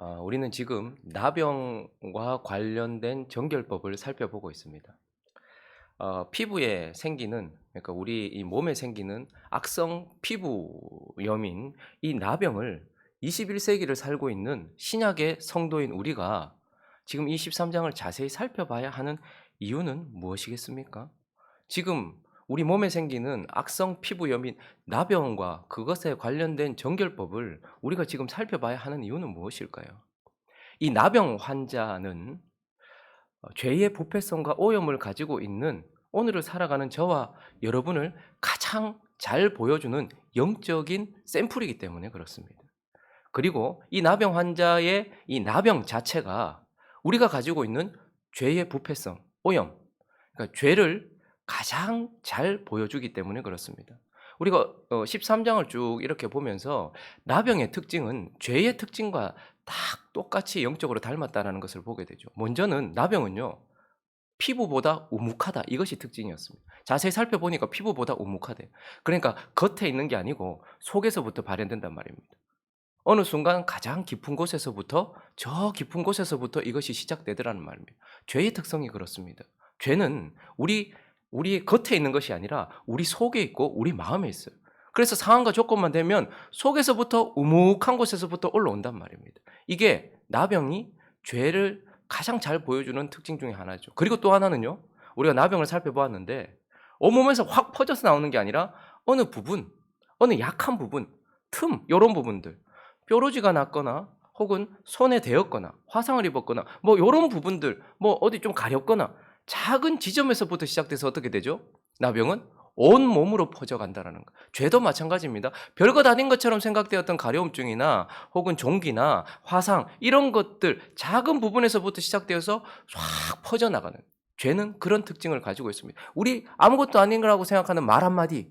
아, 우리는 지금 나병과 관련된 정결법을 살펴보고 있습니다. 어, 피부에 생기는 그러니까 우리 이 몸에 생기는 악성 피부염인 이 나병을 21세기를 살고 있는 신약의 성도인 우리가 지금 이 13장을 자세히 살펴봐야 하는 이유는 무엇이겠습니까? 지금 우리 몸에 생기는 악성 피부염인 나병과 그것에 관련된 정결법을 우리가 지금 살펴봐야 하는 이유는 무엇일까요? 이 나병 환자는 어, 죄의 부패성과 오염을 가지고 있는 오늘을 살아가는 저와 여러분을 가장 잘 보여주는 영적인 샘플이기 때문에 그렇습니다. 그리고 이 나병 환자의 이 나병 자체가 우리가 가지고 있는 죄의 부패성, 오염, 그러니까 죄를 가장 잘 보여주기 때문에 그렇습니다. 우리가 13장을 쭉 이렇게 보면서 나병의 특징은 죄의 특징과 딱 똑같이 영적으로 닮았다는 것을 보게 되죠. 먼저는 나병은요, 피부보다 우묵하다. 이것이 특징이었습니다. 자세히 살펴보니까 피부보다 우묵하대. 그러니까 겉에 있는 게 아니고 속에서부터 발현된단 말입니다. 어느 순간 가장 깊은 곳에서부터 저 깊은 곳에서부터 이것이 시작되더라는 말입니다. 죄의 특성이 그렇습니다. 죄는 우리 우리 겉에 있는 것이 아니라 우리 속에 있고 우리 마음에 있어요. 그래서 상황과 조건만 되면 속에서부터 우묵한 곳에서부터 올라온단 말입니다. 이게 나병이 죄를 가장 잘 보여주는 특징 중에 하나죠. 그리고 또 하나는요. 우리가 나병을 살펴보았는데 온몸에서 확 퍼져서 나오는 게 아니라 어느 부분, 어느 약한 부분, 틈 이런 부분들 뾰루지가 났거나 혹은 손에 대었거나 화상을 입었거나 뭐 이런 부분들 뭐 어디 좀 가렵거나 작은 지점에서부터 시작돼서 어떻게 되죠? 나병은 온 몸으로 퍼져간다라는 거. 죄도 마찬가지입니다. 별것 아닌 것처럼 생각되었던 가려움증이나 혹은 종기나 화상 이런 것들 작은 부분에서부터 시작되어서 확 퍼져나가는 죄는 그런 특징을 가지고 있습니다. 우리 아무것도 아닌 거라고 생각하는 말 한마디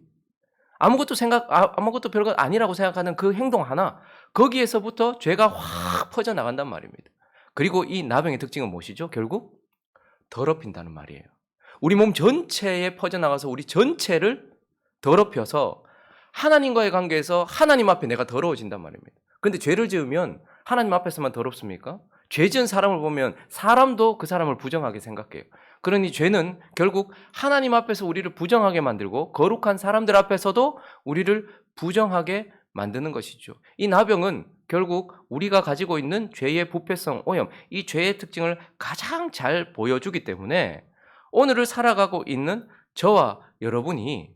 아무것도 생각 아, 아무것도 별것 아니라고 생각하는 그 행동 하나 거기에서부터 죄가 확 퍼져나간단 말입니다. 그리고 이 나병의 특징은 무엇이죠? 결국 더럽힌다는 말이에요. 우리 몸 전체에 퍼져나가서 우리 전체를 더럽혀서 하나님과의 관계에서 하나님 앞에 내가 더러워진단 말입니다. 근데 죄를 지으면 하나님 앞에서만 더럽습니까? 죄 지은 사람을 보면 사람도 그 사람을 부정하게 생각해요. 그러니 죄는 결국 하나님 앞에서 우리를 부정하게 만들고 거룩한 사람들 앞에서도 우리를 부정하게 만드는 것이죠. 이 나병은 결국 우리가 가지고 있는 죄의 부패성, 오염, 이 죄의 특징을 가장 잘 보여주기 때문에 오늘을 살아가고 있는 저와 여러분이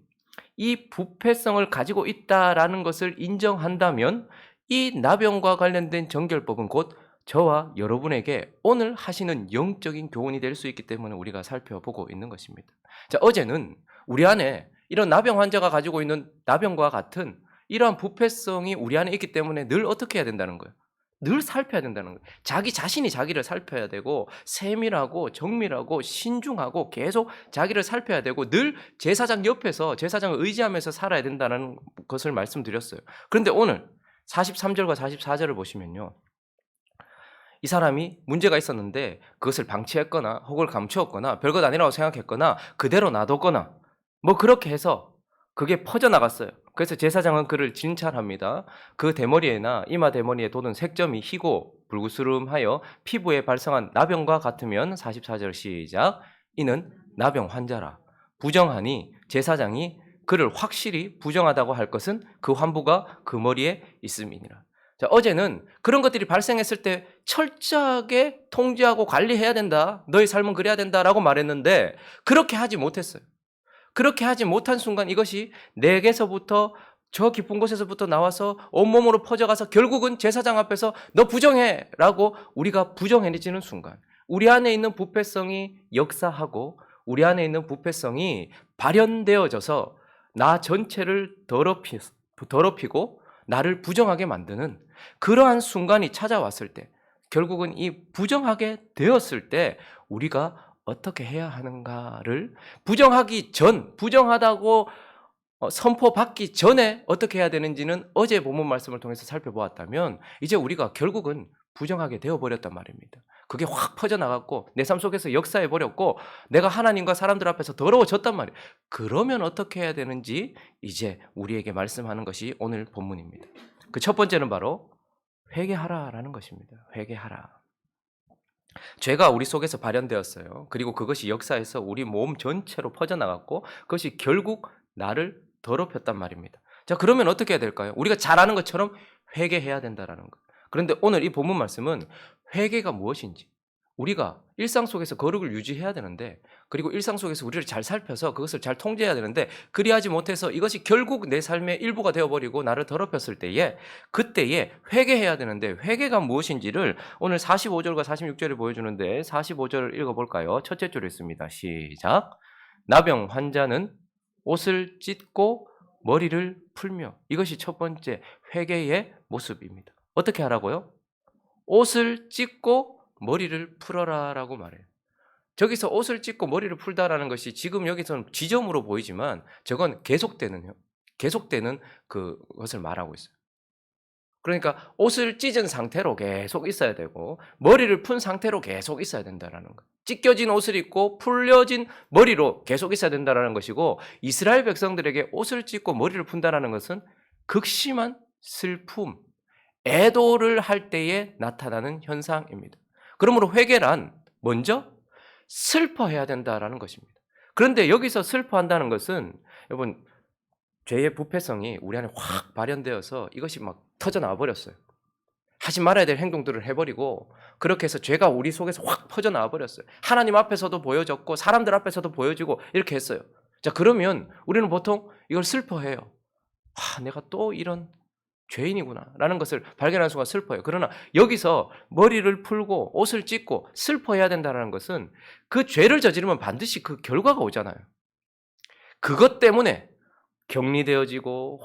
이 부패성을 가지고 있다라는 것을 인정한다면 이 나병과 관련된 정결법은 곧 저와 여러분에게 오늘 하시는 영적인 교훈이 될 수 있기 때문에 우리가 살펴보고 있는 것입니다. 자, 어제는 우리 안에 이런 나병 환자가 가지고 있는 나병과 같은 이러한 부패성이 우리 안에 있기 때문에 늘 어떻게 해야 된다는 거예요? 늘 살펴야 된다는 거예요. 자기 자신이 자기를 살펴야 되고 세밀하고 정밀하고 신중하고 계속 자기를 살펴야 되고 늘 제사장 옆에서 제사장을 의지하면서 살아야 된다는 것을 말씀드렸어요. 그런데 오늘 43절과 44절을 보시면요. 이 사람이 문제가 있었는데 그것을 방치했거나 혹을 감추었거나 별것 아니라고 생각했거나 그대로 놔뒀거나 뭐 그렇게 해서 그게 퍼져나갔어요. 그래서 제사장은 그를 진찰합니다. 그 대머리에나 이마 대머리에 돋은 색점이 희고 불구스름하여 피부에 발생한 나병과 같으면 44절 시작 이는 나병 환자라 부정하니 제사장이 그를 확실히 부정하다고 할 것은 그 환부가 그 머리에 있음이니라. 자, 어제는 그런 것들이 발생했을 때 철저하게 통제하고 관리해야 된다. 너의 삶은 그래야 된다라고 말했는데 그렇게 하지 못했어요. 그렇게 하지 못한 순간 이것이 내게서부터 저 깊은 곳에서부터 나와서 온몸으로 퍼져가서 결국은 제사장 앞에서 너 부정해! 라고 우리가 부정해지는 순간 우리 안에 있는 부패성이 역사하고 우리 안에 있는 부패성이 발현되어져서 나 전체를 더럽히, 더럽히고 나를 부정하게 만드는 그러한 순간이 찾아왔을 때 결국은 이 부정하게 되었을 때 우리가 어떻게 해야 하는가를 부정하기 전, 부정하다고 어, 선포받기 전에 어떻게 해야 되는지는 어제 본문 말씀을 통해서 살펴보았다면 이제 우리가 결국은 부정하게 되어버렸단 말입니다. 그게 확 퍼져나갔고 내 삶 속에서 역사해버렸고 내가 하나님과 사람들 앞에서 더러워졌단 말이에요. 그러면 어떻게 해야 되는지 이제 우리에게 말씀하는 것이 오늘 본문입니다. 그 첫 번째는 바로 회개하라라는 것입니다. 회개하라. 죄가 우리 속에서 발현되었어요. 그리고 그것이 역사에서 우리 몸 전체로 퍼져나갔고 그것이 결국 나를 더럽혔단 말입니다. 자, 그러면 어떻게 해야 될까요? 우리가 잘 아는 것처럼 회개해야 된다라는 것. 그런데 오늘 이 본문 말씀은 회개가 무엇인지 우리가 일상 속에서 거룩을 유지해야 되는데 그리고 일상 속에서 우리를 잘 살펴서 그것을 잘 통제해야 되는데 그리하지 못해서 이것이 결국 내 삶의 일부가 되어버리고 나를 더럽혔을 때에 그때에 회개해야 되는데 회개가 무엇인지를 오늘 45절과 46절에 보여주는데 45절 읽어볼까요? 첫째 줄에 있습니다. 시작. 나병 환자는 옷을 찢고 머리를 풀며 이것이 첫 번째 회개의 모습입니다. 어떻게 하라고요? 옷을 찢고 머리를 풀어라라고 말해요. 저기서 옷을 찢고 머리를 풀다라는 것이 지금 여기서는 지점으로 보이지만 저건 계속되는 계속되는 그것을 말하고 있어요. 그러니까 옷을 찢은 상태로 계속 있어야 되고 머리를 푼 상태로 계속 있어야 된다라는 것. 찢겨진 옷을 입고 풀려진 머리로 계속 있어야 된다라는 것이고 이스라엘 백성들에게 옷을 찢고 머리를 푼다라는 것은 극심한 슬픔, 애도를 할 때에 나타나는 현상입니다. 그러므로 회개란 먼저 슬퍼해야 된다라는 것입니다. 그런데 여기서 슬퍼한다는 것은 여러분 죄의 부패성이 우리 안에 확 발현되어서 이것이 막 터져 나와 버렸어요. 하지 말아야 될 행동들을 해버리고 그렇게 해서 죄가 우리 속에서 확 퍼져 나와 버렸어요. 하나님 앞에서도 보여졌고 사람들 앞에서도 보여지고 이렇게 했어요. 자 그러면 우리는 보통 이걸 슬퍼해요. 아 내가 또 이런 죄인이구나라는 것을 발견할 수가 슬퍼요. 그러나 여기서 머리를 풀고 옷을 찢고 슬퍼해야 된다는 것은 그 죄를 저지르면 반드시 그 결과가 오잖아요. 그것 때문에 격리되어지고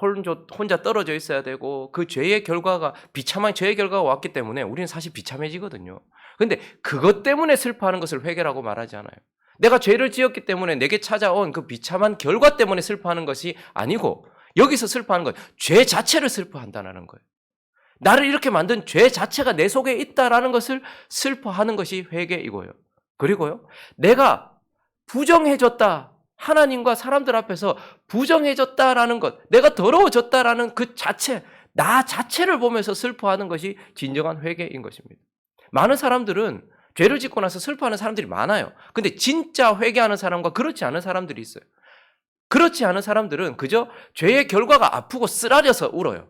혼자 떨어져 있어야 되고 그 죄의 결과가 비참한 죄의 결과가 왔기 때문에 우리는 사실 비참해지거든요. 근데 그것 때문에 슬퍼하는 것을 회개라고 말하지 않아요. 내가 죄를 지었기 때문에 내게 찾아온 그 비참한 결과 때문에 슬퍼하는 것이 아니고 여기서 슬퍼하는 거예요. 죄 자체를 슬퍼한다는 거예요. 나를 이렇게 만든 죄 자체가 내 속에 있다라는 것을 슬퍼하는 것이 회개 이거예요. 그리고요, 내가 부정해졌다. 하나님과 사람들 앞에서 부정해졌다라는 것, 내가 더러워졌다라는 그 자체, 나 자체를 보면서 슬퍼하는 것이 진정한 회개인 것입니다. 많은 사람들은 죄를 짓고 나서 슬퍼하는 사람들이 많아요. 근데 진짜 회개하는 사람과 그렇지 않은 사람들이 있어요. 그렇지 않은 사람들은 그저 죄의 결과가 아프고 쓰라려서 울어요.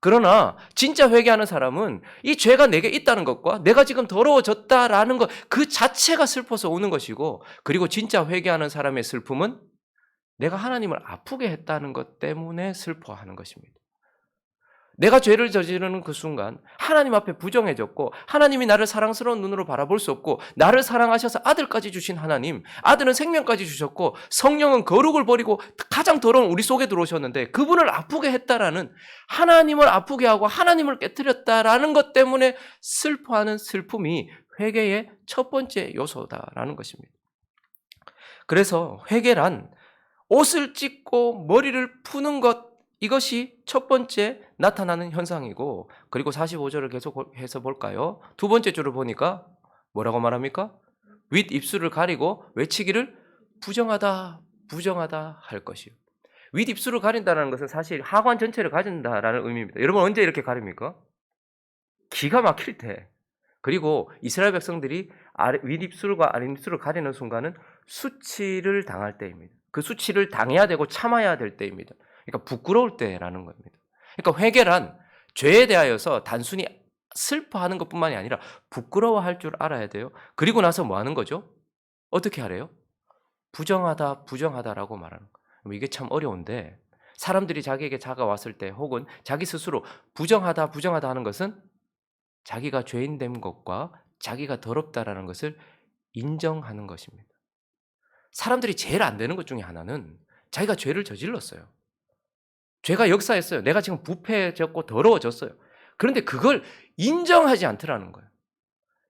그러나 진짜 회개하는 사람은 이 죄가 내게 있다는 것과 내가 지금 더러워졌다라는 것 그 자체가 슬퍼서 우는 것이고 그리고 진짜 회개하는 사람의 슬픔은 내가 하나님을 아프게 했다는 것 때문에 슬퍼하는 것입니다. 내가 죄를 저지르는 그 순간 하나님 앞에 부정해졌고 하나님이 나를 사랑스러운 눈으로 바라볼 수 없고 나를 사랑하셔서 아들까지 주신 하나님 아들은 생명까지 주셨고 성령은 거룩을 버리고 가장 더러운 우리 속에 들어오셨는데 그분을 아프게 했다라는 하나님을 아프게 하고 하나님을 깨뜨렸다라는 것 때문에 슬퍼하는 슬픔이 회개의 첫 번째 요소다라는 것입니다. 그래서 회개란 옷을 찢고 머리를 푸는 것 이것이 첫 번째 나타나는 현상이고 그리고 45절을 계속해서 볼까요? 두 번째 줄을 보니까 뭐라고 말합니까? 윗 입술을 가리고 외치기를 부정하다 부정하다 할 것이요. 윗 입술을 가린다는 것은 사실 하관 전체를 가진다라는 의미입니다. 여러분 언제 이렇게 가립니까? 기가 막힐 때. 그리고 이스라엘 백성들이 윗 입술과 아랫 입술을 가리는 순간은 수치를 당할 때입니다. 그 수치를 당해야 되고 참아야 될 때입니다. 그러니까 부끄러울 때라는 겁니다. 그러니까 회개란 죄에 대하여서 단순히 슬퍼하는 것뿐만이 아니라 부끄러워할 줄 알아야 돼요. 그리고 나서 뭐 하는 거죠? 어떻게 하래요? 부정하다, 부정하다라고 말하는 거. 이게 참 어려운데 사람들이 자기에게 다가왔을 때 혹은 자기 스스로 부정하다, 부정하다 하는 것은 자기가 죄인된 것과 자기가 더럽다라는 것을 인정하는 것입니다. 사람들이 제일 안 되는 것 중에 하나는 자기가 죄를 저질렀어요. 죄가 역사했어요. 내가 지금 부패해졌고 더러워졌어요. 그런데 그걸 인정하지 않더라는 거예요.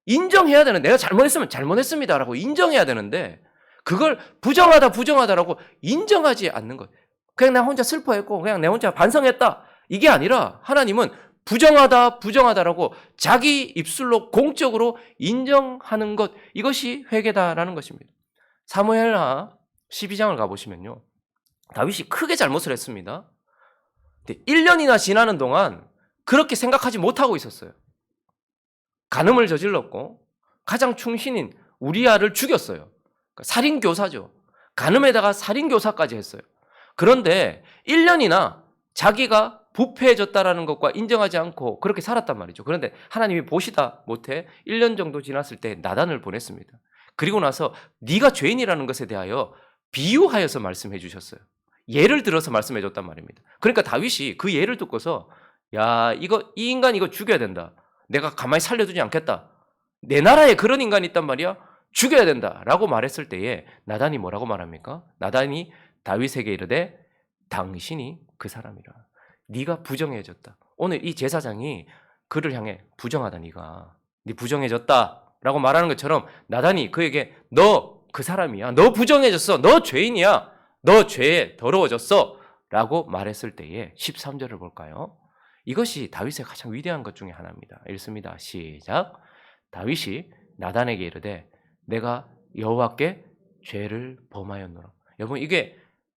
인정해야 되는 내가 잘못했으면 잘못했습니다라고 인정해야 되는데 그걸 부정하다 부정하다라고 인정하지 않는 거예요. 그냥 나 혼자 슬퍼했고 그냥 내 혼자 반성했다. 이게 아니라 하나님은 부정하다 부정하다라고 자기 입술로 공적으로 인정하는 것 이것이 회개다라는 것입니다. 사무엘하 12장을 가보시면요. 다윗이 크게 잘못을 했습니다. 1년이나 지나는 동안 그렇게 생각하지 못하고 있었어요. 간음을 저질렀고 가장 충신인 우리아를 죽였어요. 그러니까 살인 교사죠. 간음에다가 살인 교사까지 했어요. 그런데 1년이나 자기가 부패해졌다라는 것과 인정하지 않고 그렇게 살았단 말이죠. 그런데 하나님이 보시다 못해 1년 정도 지났을 때 나단을 보냈습니다. 그리고 나서 네가 죄인이라는 것에 대하여 비유하여서 말씀해 주셨어요. 예를 들어서 말씀해 줬단 말입니다. 그러니까 다윗이 그 예를 듣고서 야, 이거 이 인간 이거 죽여야 된다. 내가 가만히 살려두지 않겠다. 내 나라에 그런 인간이 있단 말이야. 죽여야 된다라고 말했을 때에 나단이 뭐라고 말합니까? 나단이 다윗에게 이르되 당신이 그 사람이라. 네가 부정해졌다. 오늘 이 제사장이 그를 향해 부정하다 네가. 네 부정해졌다라고 말하는 것처럼 나단이 그에게 너 그 사람이야. 너 부정해졌어. 너 죄인이야. 너 죄에 더러워졌어. 라고 말했을 때에 13절을 볼까요? 이것이 다윗의 가장 위대한 것 중에 하나입니다. 읽습니다. 시작. 다윗이 나단에게 이르되 내가 여호와께 죄를 범하였노라. 여러분 이게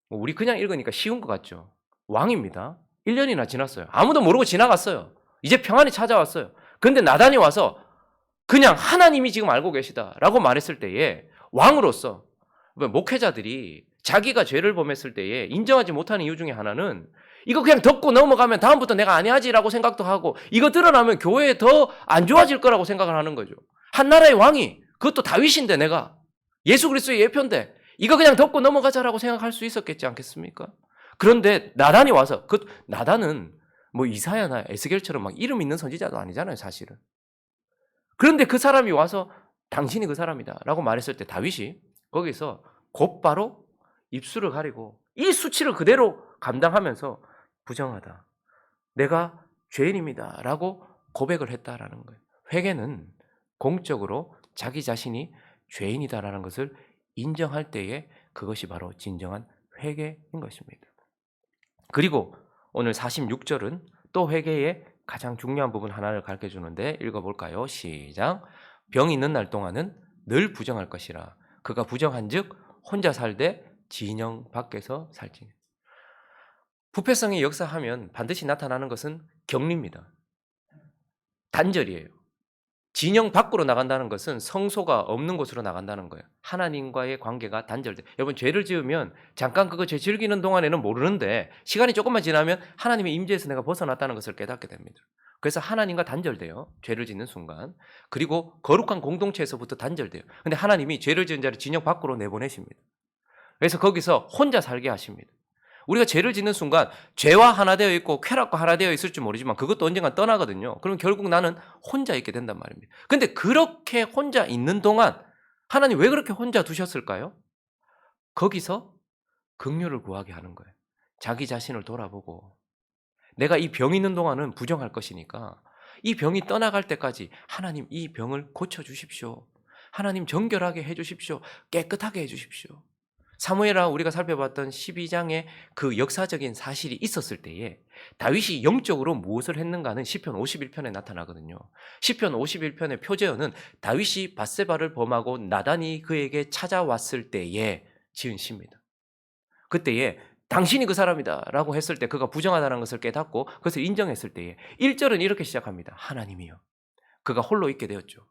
뭐 우리 그냥 읽으니까 쉬운 것 같죠. 왕입니다. 1년이나 지났어요. 아무도 모르고 지나갔어요. 이제 평안이 찾아왔어요. 근데 나단이 와서 그냥 하나님이 지금 알고 계시다라고 말했을 때에 왕으로서 뭐 목회자들이 자기가 죄를 범했을 때에 인정하지 못하는 이유 중에 하나는 이거 그냥 덮고 넘어가면 다음부터 내가 안 해야지라고 생각도 하고 이거 드러나면 교회에 더 안 좋아질 거라고 생각을 하는 거죠. 한 나라의 왕이 그것도 다윗인데 내가 예수 그리스도의 예표인데 이거 그냥 덮고 넘어가자라고 생각할 수 있었겠지 않겠습니까? 그런데 나단이 와서 그 나단은 뭐 이사야나 에스겔처럼 막 이름 있는 선지자도 아니잖아요, 사실은. 그런데 그 사람이 와서 당신이 그 사람이다라고 말했을 때 다윗이 거기서 곧바로 입술을 가리고 이 수치를 그대로 감당하면서 부정하다. 내가 죄인입니다 라고 고백을 했다라는 거예요. 회개는 공적으로 자기 자신이 죄인이다라는 것을 인정할 때에 그것이 바로 진정한 회개인 것입니다. 그리고 오늘 46절은 또 회개의 가장 중요한 부분 하나를 가르쳐 주는데 읽어볼까요? 시작. 병 있는 날 동안은 늘 부정할 것이라. 그가 부정한 즉 혼자 살되 진영 밖에서 살지. 부패성이 역사하면 반드시 나타나는 것은 격리입니다. 단절이에요. 진영 밖으로 나간다는 것은 성소가 없는 곳으로 나간다는 거예요. 하나님과의 관계가 단절돼. 여러분 죄를 지으면 잠깐 그거 죄 즐기는 동안에는 모르는데 시간이 조금만 지나면 하나님의 임재에서 내가 벗어났다는 것을 깨닫게 됩니다. 그래서 하나님과 단절돼요. 죄를 짓는 순간. 그리고 거룩한 공동체에서부터 단절돼요. 근데 하나님이 죄를 지은 자를 진영 밖으로 내보내십니다. 그래서 거기서 혼자 살게 하십니다. 우리가 죄를 짓는 순간 죄와 하나 되어 있고 쾌락과 하나 되어 있을지 모르지만 그것도 언젠가 떠나거든요. 그럼 결국 나는 혼자 있게 된단 말입니다. 근데 그렇게 혼자 있는 동안 하나님 왜 그렇게 혼자 두셨을까요? 거기서 긍휼을 구하게 하는 거예요. 자기 자신을 돌아보고 내가 이 병 있는 동안은 부정할 것이니까 이 병이 떠나갈 때까지 하나님 이 병을 고쳐 주십시오. 하나님 정결하게 해 주십시오. 깨끗하게 해 주십시오. 사무엘하 우리가 살펴봤던 12장의 그 역사적인 사실이 있었을 때에 다윗이 영적으로 무엇을 했는가는 시편 51편에 나타나거든요. 시편 51편의 표제어는 다윗이 바세바를 범하고 나단이 그에게 찾아왔을 때에 지은 시입니다. 그때에 당신이 그 사람이다라고 했을 때 그가 부정하다는 것을 깨닫고 그것을 인정했을 때에 1절은 이렇게 시작합니다. 하나님이요. 그가 홀로 있게 되었죠.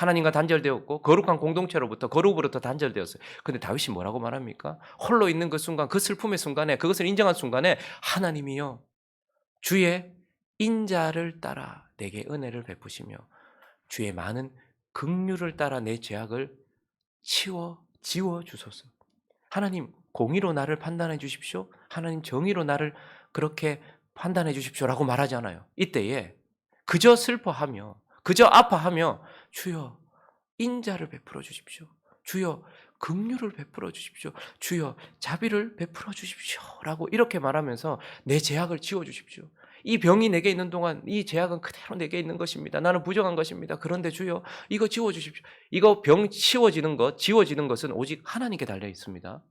하나님과 단절되었고 거룩한 공동체로부터 거룩으로부터 단절되었어요. 근데 다윗이 뭐라고 말합니까? 홀로 있는 그 순간, 그 슬픔의 순간에 그것을 인정한 순간에 하나님이요 주의 인자를 따라 내게 은혜를 베푸시며 주의 많은 긍휼을 따라 내 죄악을 치워 지워 주소서. 하나님 공의로 나를 판단해 주십시오. 하나님 정의로 나를 그렇게 판단해 주십시오라고 말하잖아요. 이때에 그저 슬퍼하며 그저 아파하며 주여 인자를 베풀어 주십시오. 주여 긍휼을 베풀어 주십시오. 주여 자비를 베풀어 주십시오라고 이렇게 말하면서 내 죄악을 지워 주십시오. 이 병이 내게 있는 동안 이 죄악은 그대로 내게 있는 것입니다. 나는 부정한 것입니다. 그런데 주여 이거 지워 주십시오. 이거 병 치워지는 것, 지워지는 것은 오직 하나님께 달려 있습니다.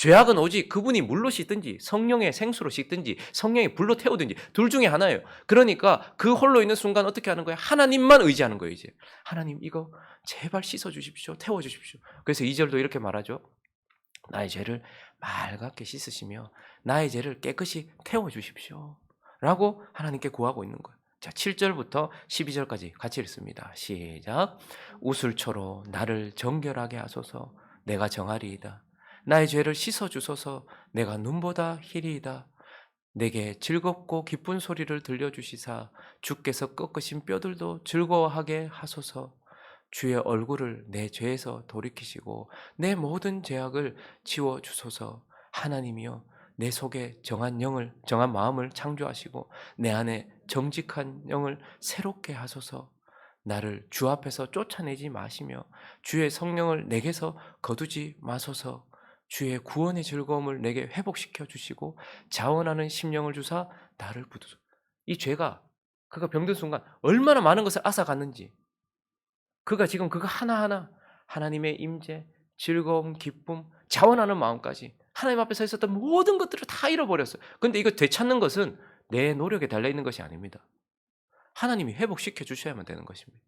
죄악은 오직 그분이 물로 씻든지 성령의 생수로 씻든지 성령의 불로 태우든지 둘 중에 하나예요. 그러니까 그 홀로 있는 순간 어떻게 하는 거예요? 하나님만 의지하는 거예요, 이제. 하나님 이거 제발 씻어 주십시오. 태워 주십시오. 그래서 2절도 이렇게 말하죠. 나의 죄를 맑게 씻으시며 나의 죄를 깨끗이 태워 주십시오. 라고 하나님께 구하고 있는 거예요. 자, 7절부터 12절까지 같이 읽습니다. 시작. 우슬초로 나를 정결하게 하소서 내가 정하리이다. 나의 죄를 씻어 주소서. 내가 눈보다 희리이다. 내게 즐겁고 기쁜 소리를 들려주시사 주께서 꺾으신 뼈들도 즐거워하게 하소서. 주의 얼굴을 내 죄에서 돌이키시고 내 모든 죄악을 지워 주소서. 하나님이여 내 속에 정한 영을 정한 마음을 창조하시고 내 안에 정직한 영을 새롭게 하소서. 나를 주 앞에서 쫓아내지 마시며 주의 성령을 내게서 거두지 마소서 주의 구원의 즐거움을 내게 회복시켜 주시고 자원하는 심령을 주사 나를 부두소. 이 죄가 그가 병든 순간 얼마나 많은 것을 앗아갔는지 그가 지금 그거 하나하나 하나님의 임재, 즐거움, 기쁨, 자원하는 마음까지 하나님 앞에 서 있었던 모든 것들을 다 잃어버렸어요. 근데 이거 되찾는 것은 내 노력에 달려 있는 것이 아닙니다. 하나님이 회복시켜 주셔야만 되는 것입니다.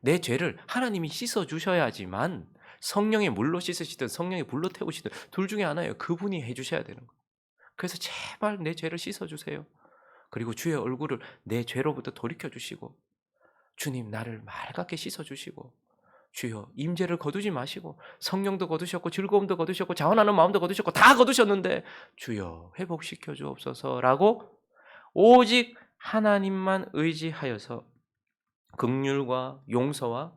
내 죄를 하나님이 씻어 주셔야지만 성령의 물로 씻으시든 성령의 불로 태우시든 둘 중에 하나예요. 그분이 해 주셔야 되는 거예요. 그래서 제발 내 죄를 씻어 주세요. 그리고 주의 얼굴을 내 죄로부터 돌이켜 주시고 주님 나를 맑게 씻어 주시고 주여 임재를 거두지 마시고 성령도 거두셨고 즐거움도 거두셨고 자원하는 마음도 거두셨고 다 거두셨는데 주여 회복시켜 주옵소서라고 오직 하나님만 의지하여서 극률과 용서와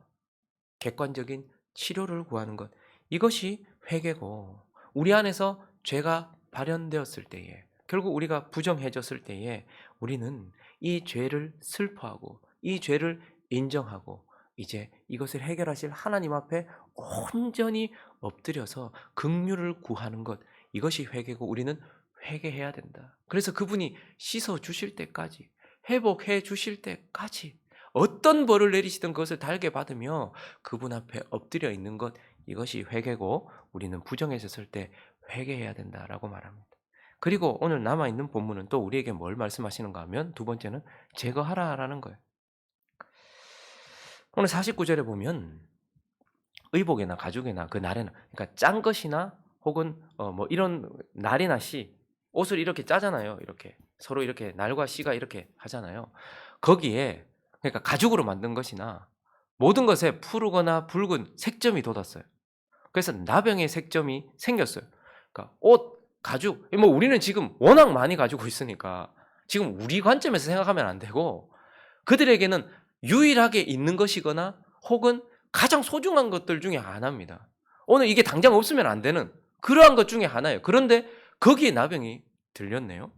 객관적인 치료를 구하는 것 이것이 회개고 우리 안에서 죄가 발현되었을 때에 결국 우리가 부정해졌을 때에 우리는 이 죄를 슬퍼하고 이 죄를 인정하고 이제 이것을 해결하실 하나님 앞에 온전히 엎드려서 긍휼을 구하는 것 이것이 회개고 우리는 회개해야 된다. 그래서 그분이 씻어 주실 때까지 회복해 주실 때까지 어떤 벌을 내리시든 그것을 달게 받으며 그분 앞에 엎드려 있는 것 이것이 회개고 우리는 부정해졌을 때 회개해야 된다라고 말합니다. 그리고 오늘 남아 있는 본문은 또 우리에게 뭘 말씀하시는가 하면 두 번째는 제거하라라는 거예요. 오늘 49절에 보면 의복이나 가죽이나 그 날에나 그러니까 짠 것이나 혹은 어 뭐 이런 날이나 씨 옷을 이렇게 짜잖아요. 이렇게 서로 이렇게 날과 씨가 이렇게 하잖아요. 거기에 그러니까 가죽으로 만든 것이나 모든 것에 푸르거나 붉은 색점이 돋았어요. 그래서 나병의 색점이 생겼어요. 그러니까 옷, 가죽, 뭐 우리는 지금 워낙 많이 가지고 있으니까 지금 우리 관점에서 생각하면 안 되고 그들에게는 유일하게 있는 것이거나 혹은 가장 소중한 것들 중에 하나입니다. 오늘 이게 당장 없으면 안 되는 그러한 것 중에 하나예요. 그런데 거기에 나병이 들렸네요.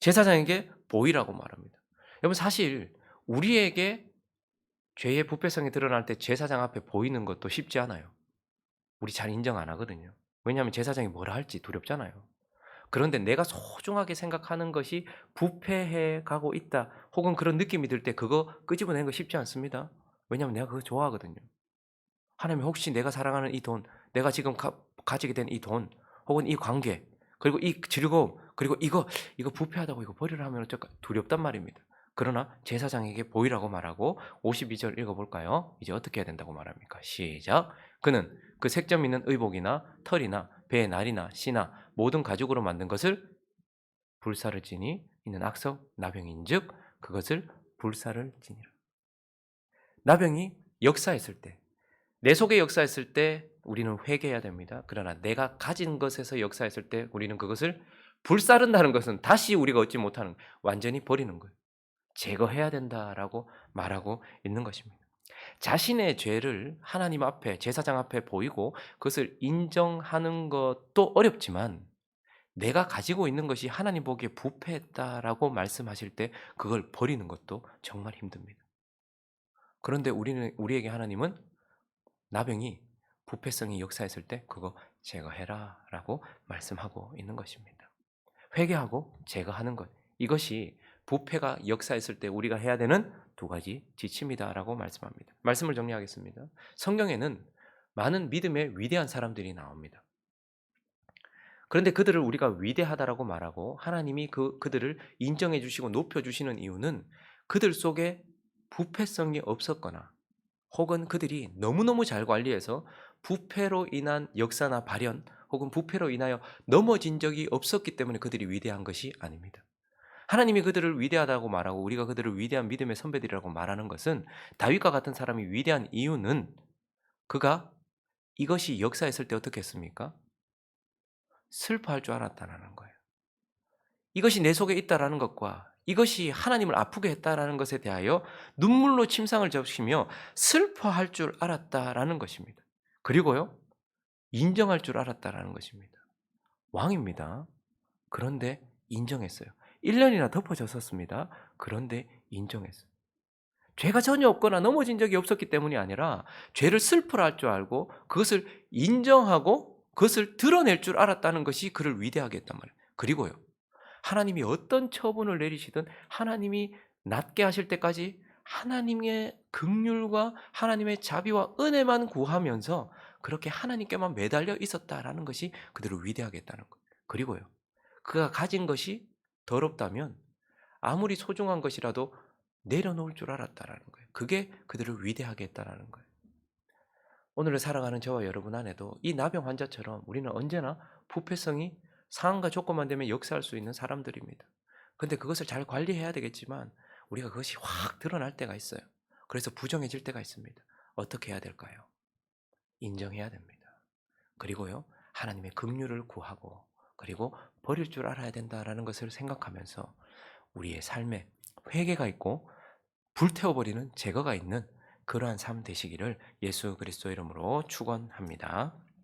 제사장에게 보이라고 말합니다. 여러분 사실 우리에게 죄의 부패성이 드러날 때 제사장 앞에 보이는 것도 쉽지 않아요. 우리 잘 인정 안 하거든요. 왜냐하면 제사장이 뭐라 할지 두렵잖아요. 그런데 내가 소중하게 생각하는 것이 부패해 가고 있다. 혹은 그런 느낌이 들 때 그거 끄집어내는 거 쉽지 않습니다. 왜냐하면 내가 그거 좋아하거든요. 하나님 혹시 내가 사랑하는 이 돈, 내가 지금 가, 가지게 된 이 돈, 혹은 이 관계, 그리고 이 즐거움, 그리고 이거 이거 부패하다고 이거 버리라 하면 어쩔까 두렵단 말입니다. 그러나 제사장에게 보이라고 말하고 52절 읽어볼까요? 이제 어떻게 해야 된다고 말합니까? 시작. 그는 그 색점 있는 의복이나 털이나 배의 날이나 씨나 모든 가죽으로 만든 것을 불사를 지니 이는 악성 나병인즉 그것을 불사를 지니라. 나병이 역사했을 때, 내 속에 역사했을 때 우리는 회개해야 됩니다. 그러나 내가 가진 것에서 역사했을 때 우리는 그것을 불사른다는 것은 다시 우리가 얻지 못하는 완전히 버리는 거예요. 제거해야 된다라고 말하고 있는 것입니다. 자신의 죄를 하나님 앞에 제사장 앞에 보이고 그것을 인정하는 것도 어렵지만 내가 가지고 있는 것이 하나님 보기에 부패했다라고 말씀하실 때 그걸 버리는 것도 정말 힘듭니다. 그런데 우리는 우리에게 하나님은 나병이 부패성이 역사했을 때 그거 제거해라라고 말씀하고 있는 것입니다. 회개하고 제거하는 것 이것이 부패가 역사했을 때 우리가 해야 되는 두 가지 지침이다라고 말씀합니다. 말씀을 정리하겠습니다. 성경에는 많은 믿음의 위대한 사람들이 나옵니다. 그런데 그들을 우리가 위대하다라고 말하고 하나님이 그 그들을 인정해 주시고 높여 주시는 이유는 그들 속에 부패성이 없었거나 혹은 그들이 너무너무 잘 관리해서 부패로 인한 역사나 발현 혹은 부패로 인하여 넘어진 적이 없었기 때문에 그들이 위대한 것이 아닙니다. 하나님이 그들을 위대하다고 말하고 우리가 그들을 위대한 믿음의 선배들이라고 말하는 것은 다윗과 같은 사람이 위대한 이유는 그가 이것이 역사에 있을 때 어떻게 했습니까? 슬퍼할 줄 알았다라는 거예요. 이것이 내 속에 있다라는 것과 이것이 하나님을 아프게 했다라는 것에 대하여 눈물로 침상을 접시며 슬퍼할 줄 알았다라는 것입니다. 그리고요, 인정할 줄 알았다라는 것입니다. 왕입니다. 그런데 인정했어요. 1년이나 덮어졌었습니다. 그런데 인정했어요. 죄가 전혀 없거나 넘어진 적이 없었기 때문이 아니라 죄를 슬퍼할 줄 알고 그것을 인정하고 그것을 드러낼 줄 알았다는 것이 그를 위대하게 했단 말이에요. 그리고요. 하나님이 어떤 처분을 내리시든 하나님이 낫게 하실 때까지 하나님의 긍휼과 하나님의 자비와 은혜만 구하면서 그렇게 하나님께만 매달려 있었다라는 것이 그들을 위대하게 했다는 거예요. 그리고요. 그가 가진 것이 더럽다면 아무리 소중한 것이라도 내려놓을 줄 알았다라는 거예요. 그게 그들을 위대하게 했다라는 거예요. 오늘을 살아가는 저와 여러분 안에도 이 나병 환자처럼 우리는 언제나 부패성이 상황과 조건만 되면 역사할 수 있는 사람들입니다. 근데 그것을 잘 관리해야 되겠지만 우리가 그것이 확 드러날 때가 있어요. 그래서 부정해질 때가 있습니다. 어떻게 해야 될까요? 인정해야 됩니다. 그리고요. 하나님의 긍휼을 구하고 그리고 버릴 줄 알아야 된다라는 것을 생각하면서 우리의 삶에 회개가 있고 불태워버리는 제거가 있는 그러한 삶 되시기를 예수 그리스도 이름으로 축원합니다.